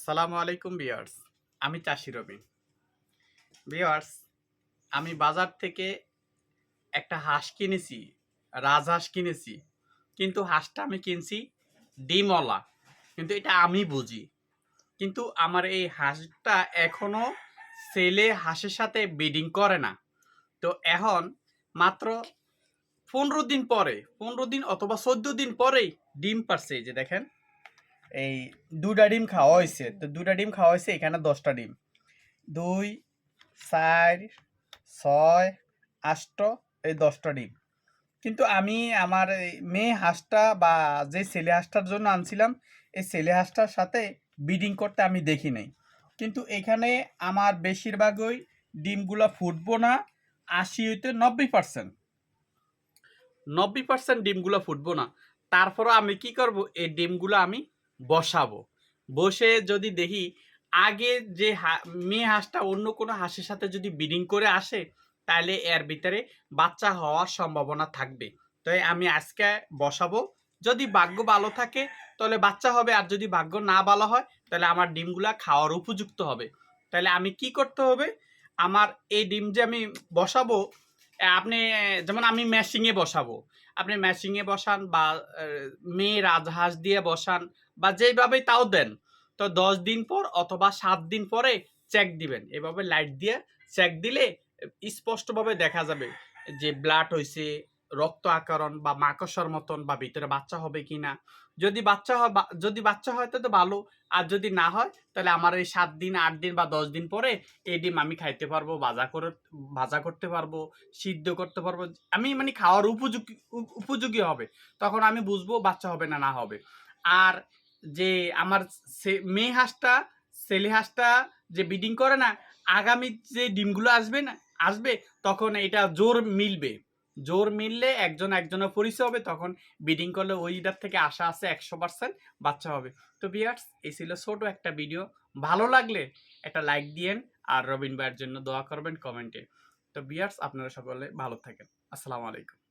আসসালামু আলাইকুম বিয়ার্স আমি চাষি রবি। বিয়ার্স আমি বাজার থেকে একটা হাঁস কিনেছি রাজহাঁস কিনেছি, কিন্তু হাঁসটা আমি কিনছি ডিমওয়ালা। কিন্তু এটা আমি বুঝি। কিন্তু আমার এই হাঁসটা এখনও ছেলে হাঁসের সাথে ব্রিডিং করে না। তো এখন মাত্র পনেরো দিন পরে, পনেরো দিন অথবা চোদ্দ দিন পরেই ডিম পারছে যে দেখেন। এই দুটা ডিম খাওয়া হয়েছে। তো দুটা ডিম খাওয়া হয়েছে, এখানে দশটা ডিম। দুই, চার, ছয়, আষ্ট, এই দশটা ডিম। কিন্তু আমি আমার এই মেয়ে হাঁসটা বা যে ছেলে হাঁসটার জন্য আনছিলাম, এই ছেলে হাঁসটার সাথে ব্রিডিং করতে আমি দেখি নাই। কিন্তু এখানে আমার বেশিরভাগই ডিমগুলো ফুটবো না, আশি হইতে নব্বই পার্সেন্ট নব্বই পার্সেন্ট ডিমগুলো ফুটবো না। তারপরও আমি কি করব, এই ডিমগুলো আমি বসাবো। বসে যদি দেখি আগে যে মেয়ে হাঁসটা অন্য কোনো হাঁসের সাথে যদি ব্রিডিং করে আসে, তাহলে এর ভিতরে বাচ্চা হওয়ার সম্ভাবনা থাকবে। তাই আমি আজকে বসাবো। যদি ভাগ্য ভালো থাকে, তাহলে বাচ্চা হবে। আর যদি ভাগ্য না ভালো হয়, তাহলে আমার ডিমগুলা খাওয়ার উপযুক্ত হবে। তাহলে আমি কি করতে হবে? আমার এই ডিম যে আমি বসাবো আপনি, যেমন আমি ম্যাশিংয়ে বসাবো। আপনি ম্যাশিংয়ে বসান বা মেয়ে রাজহাঁস দিয়ে বসান বা যেভাবেই তাও দেন। তো দশ দিন পর অথবা সাত দিন পরে চেক দিবেন। এভাবে লাইট দিয়ে চেক দিলে স্পষ্টভাবে দেখা যাবে যে ব্লাড হয়েছে রক্ত আকরণ বা মাকসার মতন বা ভিতরে বাচ্চা হবে কি না যদি বাচ্চা হয় যদি বাচ্চা হয় তো ভালো। আর যদি না হয় তাহলে আমার এই সাত দিন, আট দিন বা দশ দিন পরে এই ডিম আমি খাইতে পারব, ভাজা করে, ভাজা করতে পারব, সিদ্ধ করতে পারব। আমি মানে খাওয়ার উপযোগী উপযোগী হবে। তখন আমি বুঝব বাচ্চা হবে না না হবে। আর যে আমার মেয়ে হাঁসটা, ছেলে হাঁসটা যে ব্রিডিং করে না, আগামী যে ডিমগুলো আসবে না, আসবে, তখন এটা জোর মিলবে। জোর মিললে একজন একজনের পরিচয় হবে, তখন ব্রিডিং করলে ওইটার থেকে আশা আছে একশো পার্সেন্ট বাচ্চা হবে। তো বিয়ার্স এই ছিল ছোটো একটা ভিডিও ভালো লাগলে একটা লাইক দিয়েন আর রবিন ভাইয়ের জন্য দোয়া করবেন কমেন্টে। তো বিয়ার্স আপনারা সকলে ভালো থাকেন। আসসালামু আলাইকুম।